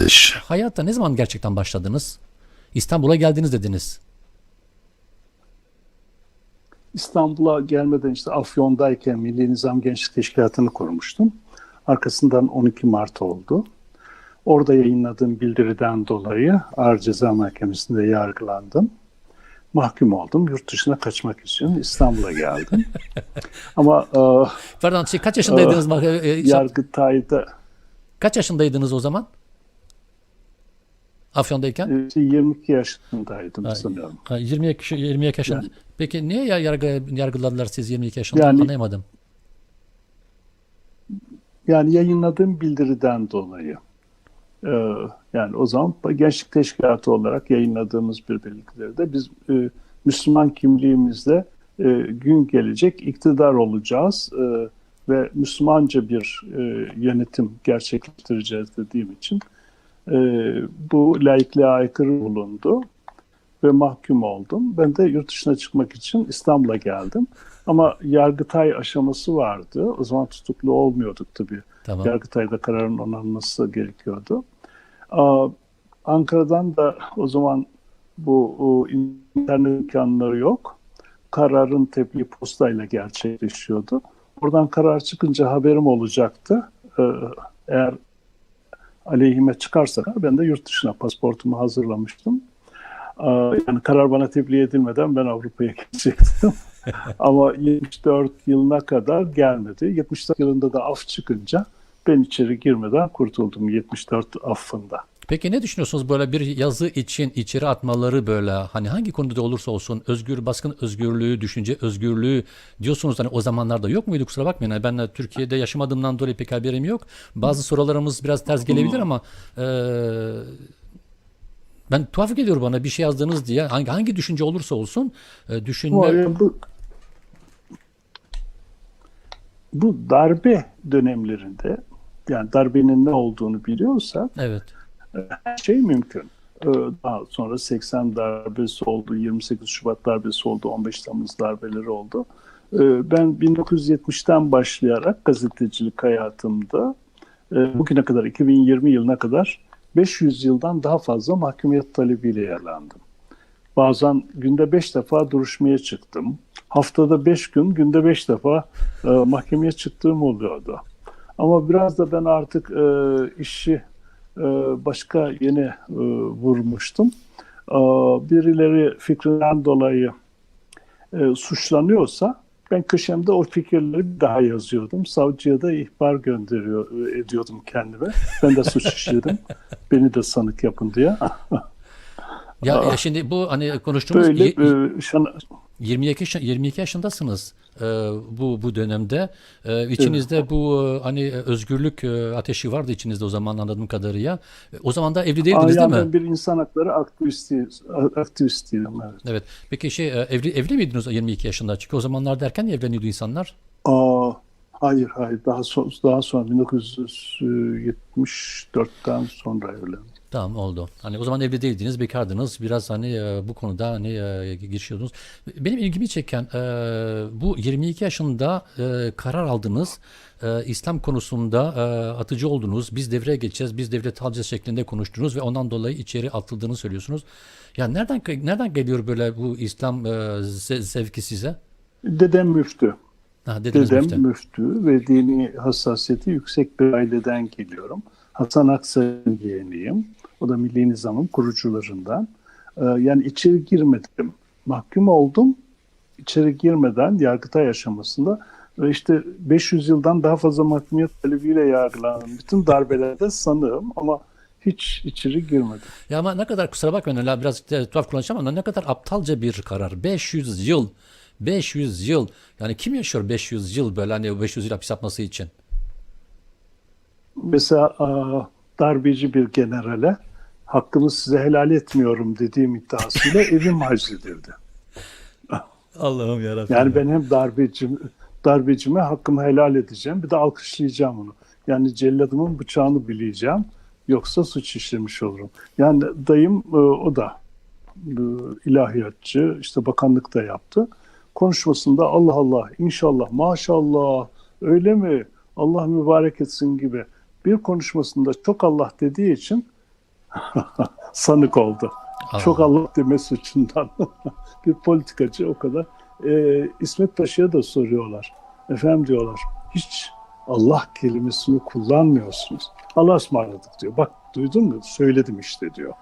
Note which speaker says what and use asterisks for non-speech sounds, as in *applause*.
Speaker 1: kardeş.
Speaker 2: Hayatta ne zaman gerçekten başladınız? İstanbul'a geldiniz dediniz.
Speaker 3: İstanbul'a gelmeden işte Afyon'dayken Milli Nizam Gençlik Teşkilatı'nı kurmuştum. Arkasından 12 Mart oldu. Orada yayınladığım bildiriden dolayı Ağır Ceza Mahkemesi'nde yargılandım. Mahkum oldum. Yurt dışına kaçmak için İstanbul'a geldim. *laughs* Ama e,
Speaker 2: Pardon şey, kaç yaşındaydınız? Bak, e, e,
Speaker 3: Yargıtay'da
Speaker 2: Kaç yaşındaydınız o zaman? Afyon'dayken?
Speaker 3: e, 22 yaşındaydım
Speaker 2: Ha,
Speaker 3: sanıyorum.
Speaker 2: Ha, 22, 22 yaşında. Peki niye ya yargı, yargıladılar siz 22 yaşında?
Speaker 3: Yani-
Speaker 2: Anlayamadım.
Speaker 3: Yani yayınladığım bildiriden dolayı. Ee, yani o zaman Gençlik Teşkilatı olarak yayınladığımız bir bildiride biz e, Müslüman kimliğimizde e, gün gelecek iktidar olacağız e, ve Müslümanca bir e, yönetim gerçekleştireceğiz dediğim için e, bu laikliğe aykırı bulundu ve mahkum oldum. Ben de yurt dışına çıkmak için İstanbul'a geldim. Ama Yargıtay aşaması vardı. O zaman tutuklu olmuyorduk tabii.
Speaker 2: Tamam.
Speaker 3: Yargıtay'da kararın onanması gerekiyordu. Aa, Ankara'dan da o zaman bu o, internet imkanları yok. Kararın tebliğ postayla gerçekleşiyordu. Oradan karar çıkınca haberim olacaktı. Ee, eğer aleyhime çıkarsa ben de yurt dışına pasaportumu hazırlamıştım. Yani karar bana tebliğ edilmeden ben Avrupa'ya *laughs* gidecektim. *laughs* Ama 74 yılına kadar gelmedi. 74 yılında da af çıkınca ben içeri girmeden kurtuldum 74 affında.
Speaker 2: Peki ne düşünüyorsunuz böyle bir yazı için içeri atmaları böyle? Hani hangi konuda olursa olsun özgür baskın özgürlüğü, düşünce özgürlüğü diyorsunuz. Hani o zamanlarda yok muydu? Kusura bakmayın. Yani ben de Türkiye'de yaşamadığımdan dolayı pek haberim yok. Bazı sorularımız biraz ters gelebilir ama eee, ben tuhaf geliyor bana bir şey yazdınız diye. Hangi hangi düşünce olursa olsun e, düşünme
Speaker 3: bu, bu darbe dönemlerinde yani darbenin ne olduğunu biliyorsak
Speaker 2: evet
Speaker 3: her şey mümkün. Ee, Daha sonra 80 darbesi oldu, 28 Şubat darbesi oldu, 15 Temmuz darbeleri oldu. Ee, Ben 1970'ten başlayarak gazetecilik hayatımda e, bugüne kadar 2020 yılına kadar 500 yıldan daha fazla mahkumiyet talebiyle yararlandım. Bazen günde 5 defa duruşmaya çıktım. Haftada 5 gün, günde 5 defa e, mahkemeye çıktığım oluyordu. Ama biraz da ben artık e, işi başka yeni e, vurmuştum. E, birileri fikrinden dolayı e, suçlanıyorsa ben köşemde o fikirleri daha yazıyordum. Savcıya da ihbar gönderiyor e, ediyordum kendime. Ben de suç işledim. *laughs* Beni de sanık yapın diye.
Speaker 2: Ya e, şimdi bu hani konuştuğumuz
Speaker 3: Böyle e, şana-
Speaker 2: 22 yaş- 22 yaşındasınız e, bu bu dönemde. E, içinizde bu e, hani özgürlük e, ateşi vardı içinizde o zaman anladığım kadarıyla. E, O zaman da evli değildiniz
Speaker 3: yani
Speaker 2: değil mi?
Speaker 3: bir insan hakları aktivisti, aktivistiydim. Evet.
Speaker 2: Evet. Peki şey e, evli evli miydiniz o 22 yaşında? Çünkü o zamanlarda erken evleniyordu insanlar.
Speaker 3: Aa, hayır hayır daha son, daha sonra 1974'ten sonra evlendim.
Speaker 2: Tamam oldu. Hani o zaman evli değildiniz, bekardınız. Biraz hani e, bu konuda hani e, girişiyordunuz. Benim ilgimi çeken e, bu 22 yaşında e, karar aldınız. E, İslam konusunda e, atıcı oldunuz. Biz devreye geçeceğiz, biz devlet alacağız şeklinde konuştunuz ve ondan dolayı içeri atıldığını söylüyorsunuz. Ya nereden nereden geliyor böyle bu İslam e, ze- zevki size?
Speaker 3: Dedem müftü.
Speaker 2: Ha,
Speaker 3: Dedem
Speaker 2: müftü.
Speaker 3: müftü ve dini hassasiyeti yüksek bir aileden geliyorum. Hasan Aksay'ın yeğeniyim. O da Milli Nizam'ın kurucularından. Ee, yani içeri girmedim. Mahkum oldum. İçeri girmeden Yargıtay aşamasında ve işte 500 yıldan daha fazla mahkumiyet talebiyle yargılandım. Bütün darbelerde sanığım ama hiç içeri girmedim.
Speaker 2: Ya ama ne kadar kusura bakmayın biraz e, tuhaf konuşacağım ama ne kadar aptalca bir karar. 500 yıl. 500 yıl. Yani kim yaşıyor 500 yıl böyle hani 500 yıl hapis yapması için?
Speaker 3: Mesela darbeci bir generale hakkımı size helal etmiyorum dediğim iddiasıyla *laughs* evim hacredildi.
Speaker 2: Allah'ım yarabbim.
Speaker 3: Yani ben hem darbecim, darbecime hakkımı helal edeceğim bir de alkışlayacağım onu. Yani celladımın bıçağını bileyeceğim yoksa suç işlemiş olurum. Yani dayım e, o da e, ilahiyatçı işte bakanlık da yaptı. Konuşmasında Allah Allah inşallah maşallah öyle mi Allah mübarek etsin gibi bir konuşmasında çok Allah dediği için *laughs* sanık oldu.
Speaker 2: Aa.
Speaker 3: Çok Allah deme suçundan. *laughs* bir politikacı o kadar. Ee, İsmet Paşa'ya da soruyorlar. Efendim diyorlar hiç Allah kelimesini kullanmıyorsunuz. Allah'a ısmarladık diyor. Bak duydun mu? Söyledim işte diyor.